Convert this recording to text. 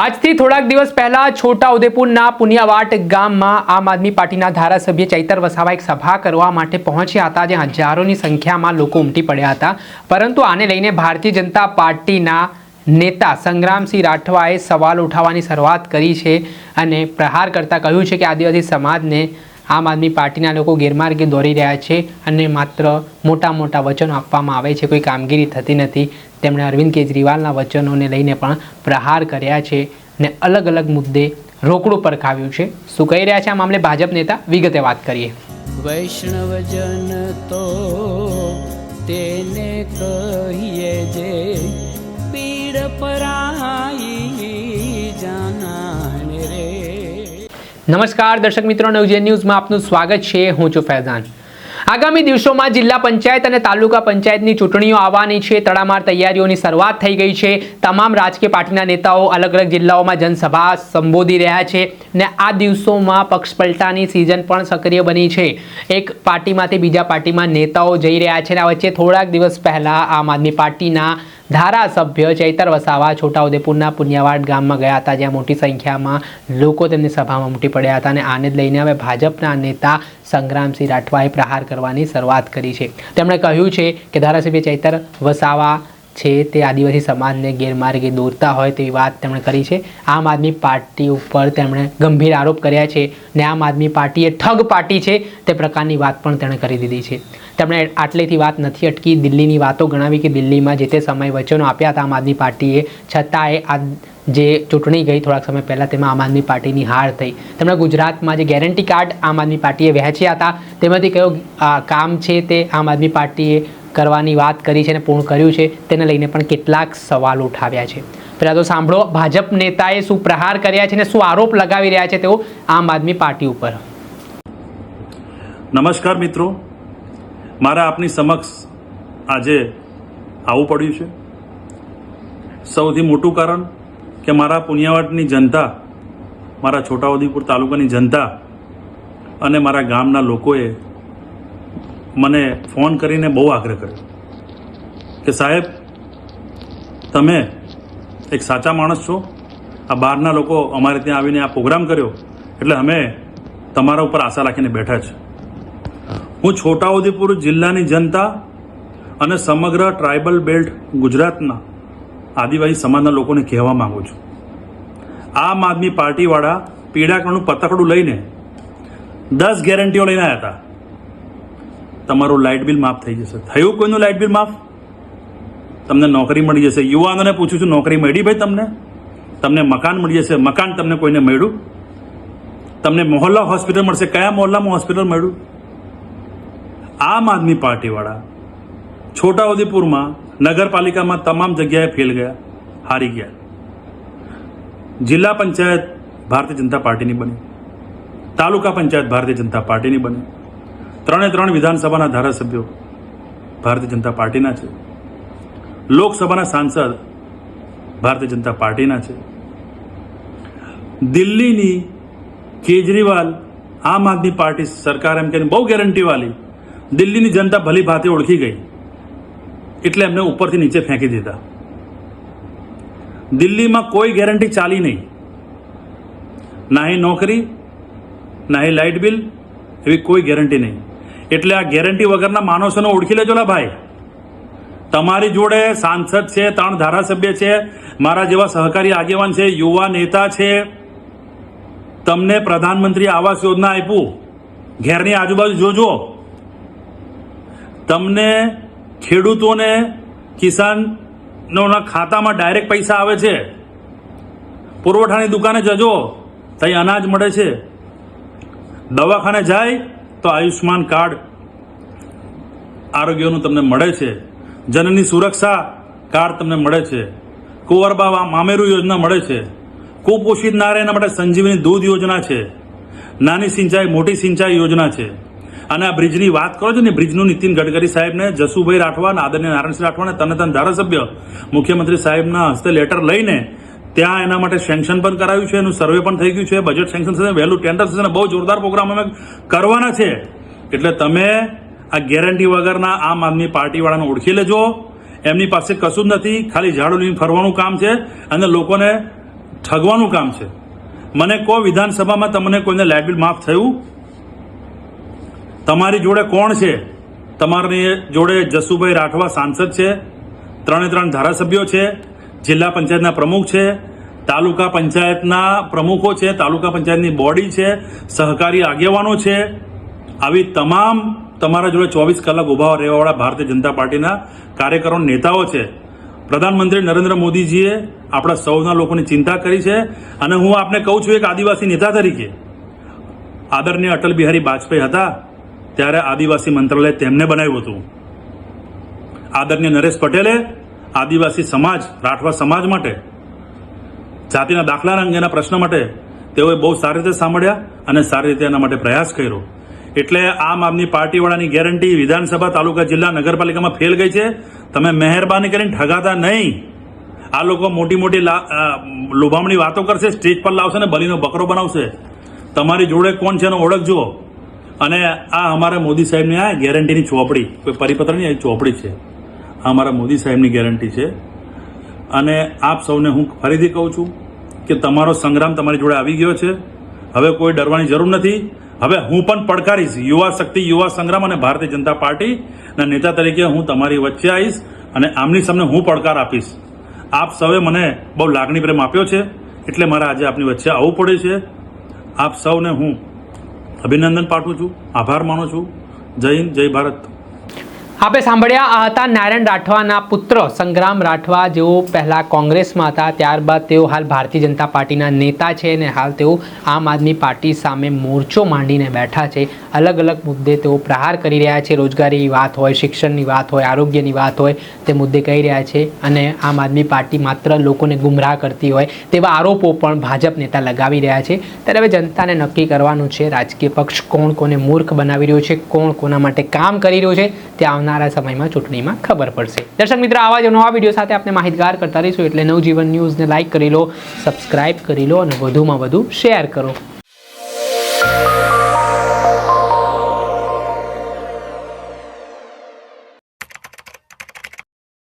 આજથી થોડાક દિવસ પહેલા છોટા ઉદેપુરના પુનિયાવાટ ગામમાં આમ આદમી પાર્ટીના ધારાસભ્ય ચૈતર વસાવા એક સભા કરવા માટે પહોંચ્યા હતા, જ્યાં હજારોની સંખ્યામાં લોકો ઉમટી પડ્યા હતા. પરંતુ આને લઈને ભારતીય જનતા પાર્ટીના નેતા સંગ્રામસિંહ રાઠવાએ સવાલ ઉઠાવવાની શરૂઆત કરી છે અને પ્રહાર કરતાં કહ્યું છે કે આદિવાસી સમાજને આમ આદમી પાર્ટીના લોકો ગેરમાર્ગે દોરી રહ્યા છે અને માત્ર મોટા મોટા વચનો આપવામાં આવે છે. કોઈ કામગીરી થતી નથી. તેમણે અરવિંદ કેજરીવાલના વચનોને લઈને પણ પ્રહાર કર્યા છે ને અલગ અલગ મુદ્દે રોકડું પરખાવ્યું છે. શું કહી રહ્યા છે આ મામલે ભાજપ નેતા? વિગતે વાત કરીએ. વૈષ્ણવજન તો તેને કહીએ નમસ્કાર, દર્શક મિત્રો નવજે ન્યૂઝમાં આપનું સ્વાગત છે. હું છું ફૈઝાન. આગામી દિવસોમાં જિલ્લા પંચાયત અને તાલુકા પંચાયતની ચૂંટણીઓ આવવાની છે. તડામાર તૈયારીઓની શરૂઆત થઈ ગઈ છે. તમામ રાજકીય પાર્ટીના નેતાઓ અલગ અલગ જિલ્લાઓમાં જનસભા સંબોધી રહ્યા છે ને આ દિવસોમાં પક્ષ પલટાની સિઝન પણ સક્રિય બની છે. એક પાર્ટીમાંથી બીજા પાર્ટીમાં નેતાઓ જઈ રહ્યા છે ને આ વચ્ચે થોડાક દિવસ પહેલાં આમ આદમી પાર્ટીના ધારાસભ્ય ચૈતર વસાવા છોટાઉદેપુરના પુન્યાવાડ ગામમાં ગયા હતા, જ્યાં મોટી સંખ્યામાં લોકો તેમની સભામાં ઉમટી પડ્યા હતા અને આને જ લઈને હવે ભાજપના નેતા સંગ્રામસિંહ રાઠવાએ પ્રહાર કરવાની શરૂઆત કરી છે. તેમણે કહ્યું છે કે ધારાસભ્ય ચૈતર વસાવા છે તે આદિવાસી સમાજને ગેરમાર્ગે દોરતા હોય તેવી વાત તેમણે કરી છે. આમ આદમી પાર્ટી ઉપર તેમણે ગંભીર આરોપ કર્યા છે ને આમ આદમી પાર્ટી એ ઠગ પાર્ટી છે તે પ્રકારની વાત પણ તેણે કરી દીધી છે. તેમણે આટલેથી વાત નથી અટકી, દિલ્હીની વાતો ગણાવી કે દિલ્હીમાં જે તે સમયે વચનો આપ્યા હતા આમ આદમી પાર્ટીએ, છતાંય આ જે ચૂંટણી ગઈ થોડાક સમય પહેલાં તેમાં આમ આદમી પાર્ટીની હાર થઈ. તેમણે ગુજરાતમાં જે ગેરંટી કાર્ડ આમ આદમી પાર્ટીએ વહેંચ્યા હતા, તેમાંથી કયો કામ છે તે આમ આદમી પાર્ટીએ કરવાની વાત કરી છે અને પૂર્ણ કર્યું છે, તેને લઈને પણ કેટલાક સવાલ ઉઠાવ્યા છે. પહેલાં તો સાંભળો, ભાજપ નેતાએ શું પ્રહાર કર્યા છે અને શું આરોપ લગાવી રહ્યા છે તેઓ આમ આદમી પાર્ટી ઉપર. નમસ્કાર મિત્રો. મારા આપની સમક્ષ આજે આવવું પડ્યું છે. સૌથી મોટું કારણ કે મારા પુનિયાવાટની જનતા, મારા છોટાઉદેપુર તાલુકાની જનતા અને મારા ગામના લોકોએ મને ફોન કરીને બહુ આગ્રહ કર્યો કે સાહેબ, તમે એક સાચા માણસ છો. આ બહારના લોકો અમારે ત્યાં આવીને આ પ્રોગ્રામ કર્યો. એટલે અમે તમારા ઉપર આશા રાખીને બેઠા છે. હું છોટાઉદેપુર જિલ્લાની જનતા અને સમગ્ર ટ્રાઇબલ બેલ્ટ ગુજરાતના આદિવાસી સમાજના લોકોને કહેવા માગું છું. આમ આદમી પાર્ટીવાળા પીડાકણનું પતકડું લઈને દસ ગેરંટીઓ લઈને આવ્યા હતા. તમારું લાઇટ બિલ માફ થઈ જશે. થયું કોઈનું લાઇટ બિલ માફ? તમને નોકરી મળી જશે. યુવાનોને પૂછું છું, નોકરી મળી ભાઈ તમને? તમને મકાન મળી જશે. મકાન તમને કોઈને મળ્યું? તમને મોહલ્લા હોસ્પિટલ મળશે. કયા મોહલ્લામાં હોસ્પિટલ મળ્યું? આમ આદમી પાર્ટીવાળા છોટાઉદેપુરમાં નગરપાલિકામાં તમામ જગ્યાએ ફેલ ગયા, હારી ગયા. જિલ્લા પંચાયત ભારતીય જનતા પાર્ટીની બની. તાલુકા પંચાયત ભારતીય જનતા પાર્ટીની બની. ત્રણે ત્રણ વિધાનસભાના ધારાસભ્યો ભારતીય જનતા પાર્ટીના છે. લોકસભાના સાંસદ ભારતીય જનતા પાર્ટીના છે. દિલ્હીની કેજરીવાલ આમ આદમી પાર્ટી સરકાર એમ કે બહુ ગેરંટીવાળી દિલ્હીની જનતા ભલી ભાતે ઓળખી ગઈ. એટલે એમને ઉપરથી નીચે ફેંકી દીધા. દિલ્હીમાં કોઈ ગેરંટી ચાલી નહીં. નાહી નોકરી નાહી લાઇટ બિલ, એવી કોઈ ગેરંટી નહીં. એટલે આ ગેરંટી વગરના માણસોને ઓળખી લેજો ને ભાઈ. તમારી જોડે સાંસદ છે, ત્રણ ધારાસભ્ય છે, મારા જેવા સહકારી આગેવાન છે, યુવા નેતા છે, તમને પ્રધાનમંત્રી આવાસ યોજના આપ્યું. ઘેરની આજુબાજુ જોજો. તમને ખેડૂતોને કિસાનોના ખાતામાં ડાયરેક્ટ પૈસા આવે છે. પુરવઠાની દુકાને જજો. ત્યાં અનાજ મળે છે. દવાખાને જાય તો આયુષ્માન કાર્ડ આરોગ્યનું તમને મળે છે. જનની સુરક્ષા કાર્ડ તમને મળે છે. કુંવરબા મામેરુ યોજના મળે છે. કુપોષિત ના એના માટે સંજીવની દૂધ યોજના છે. નાની સિંચાઈ, મોટી સિંચાઈ યોજના છે. અને આ બ્રિજની વાત કરો છો ને, બ્રિજનું નીતિન ગડકરી સાહેબને, જસુભાઈ રાઠવા આદરણીય નારાયણસિંહ રાઠવાને તને તન ધારાસભ્ય, મુખ્યમંત્રી સાહેબના હસ્તે લેટર લઈને ત્યાં એના માટે સેન્કશન પણ કરાવ્યું છે, એનું સર્વે પણ થઈ ગયું છે બજેટ સેન્કશન થશે વહેલું ટેન્ડર થશે અને બહુ જોરદાર પ્રોગ્રામ અમે કરવાના છે. એટલે તમે આ ગેરંટી વગરના આમ આદમી પાર્ટીવાળાને ઓળખી લેજો. એમની પાસે કશું જ નથી, ખાલી ઝાડુ લઈને ફરવાનું કામ છે અને લોકોને ઠગવાનું કામ છે. મને કહો, વિધાનસભામાં તમને કોઈને લાઇટ માફ થયું? તમારી જોડે કોણ છે? તમારી જોડે જસુભાઈ રાઠવા સાંસદ છે, ત્રણે ત્રણ ધારાસભ્યો છે જિલ્લા પંચાયતના પ્રમુખ છે, તાલુકા પંચાયતના પ્રમુખો છે, તાલુકા પંચાયતની બોડી છે, સહકારી આગેવાનો છે. આવી તમામ તમારા જોડે ચોવીસ કલાક ઊભા રહેવાવાળા ભારતીય જનતા પાર્ટીના કાર્યકરો નેતાઓ છે. પ્રધાનમંત્રી નરેન્દ્ર મોદીજીએ આપણા સૌના લોકોની ચિંતા કરી છે અને હું આપને કહું છું એક આદિવાસી નેતા તરીકે, આદરણીય અટલ બિહારી વાજપેયી હતા, ત્યારે આદિવાસી મંત્રાલય તેમને બનાવ્યું હતું. આદરણીય નરેશ પટેલે આદિવાસી સમાજ, રાઠવા સમાજ માટે, જાતિના દાખલા અંગેના પ્રશ્ન માટે તેઓએ બહુ સારી રીતે સાંભળ્યા અને સારી રીતે એના માટે પ્રયાસ કર્યો. એટલે આમ આદમી પાર્ટીવાળાની ગેરંટી વિધાનસભા, તાલુકા, જિલ્લા, નગરપાલિકામાં ફેલ ગઈ છે. તમે મહેરબાની કરીને ઠગાતા નહીં. આ લોકો મોટી મોટી લોભામણી વાતો કરશે, સ્ટેજ પર લાવશે ને બલીનો બકરો બનાવશે. તમારી જોડે કોણ છે એનો ઓળખજો અને આ અમારા મોદી સાહેબની આ ગેરંટીની ચોપડી, કોઈ પરિપત્રની ચોપડી છે. આ મારા મોદી સાહેબની ગેરંટી છે. અને આપ સૌને હું ફરીથી કહું છું કે તમારો સંગ્રામ તમારી જોડે આવી ગયો છે. હવે કોઈ ડરવાની જરૂર નથી. હવે હું પણ પડકારીશ. યુવા શક્તિ, યુવા સંગ્રામ અને ભારતીય જનતા પાર્ટીના નેતા તરીકે હું તમારી વચ્ચે આવીશ અને આમની સામે હું પડકાર આપીશ. આપ સૌએ મને બહુ લાગણી પ્રેમ આપ્યો છે. એટલે મારે આજે આપની વચ્ચે આવવું પડે છે. આપ સૌને હું અભિનંદન પાઠવું છું. આભાર માનું છું. જય હિન્દ, જય ભારત. આપણે સાંભળ્યા, આ હતા નારાયણ રાઠવાના પુત્ર સંગ્રામ રાઠવા. જેઓ પહેલાં કોંગ્રેસમાં હતા, ત્યારબાદ તેઓ હાલ ભારતીય જનતા પાર્ટીના નેતા છે અને હાલ તેઓ આમ આદમી પાર્ટી સામે મોરચો માંડીને બેઠા છે. અલગ અલગ મુદ્દે તેઓ પ્રહાર કરી રહ્યા છે. રોજગારીની વાત હોય, શિક્ષણની વાત હોય, આરોગ્યની વાત હોય, તે મુદ્દે કહી રહ્યા છે અને આમ આદમી પાર્ટી માત્ર લોકોને ગુમરાહ કરતી હોય તેવા આરોપો પણ ભાજપ નેતા લગાવી રહ્યા છે. ત્યારે હવે જનતાને નક્કી કરવાનું છે, રાજકીય પક્ષ કોણ કોને મૂર્ખ બનાવી રહ્યો છે, કોણ કોના માટે કામ કરી રહ્યો છે, તે આવનારા સમયમાં ચૂંટણીમાં ખબર પડશે. દર્શક મિત્રો, આવા જ નવા વીડિયો સાથે આપણે માહિતગાર કરતા રહીશું. એટલે નવજીવન ન્યૂઝને લાઇક કરી લો, સબસ્ક્રાઇબ કરી લો અને વધુમાં વધુ શેર કરો.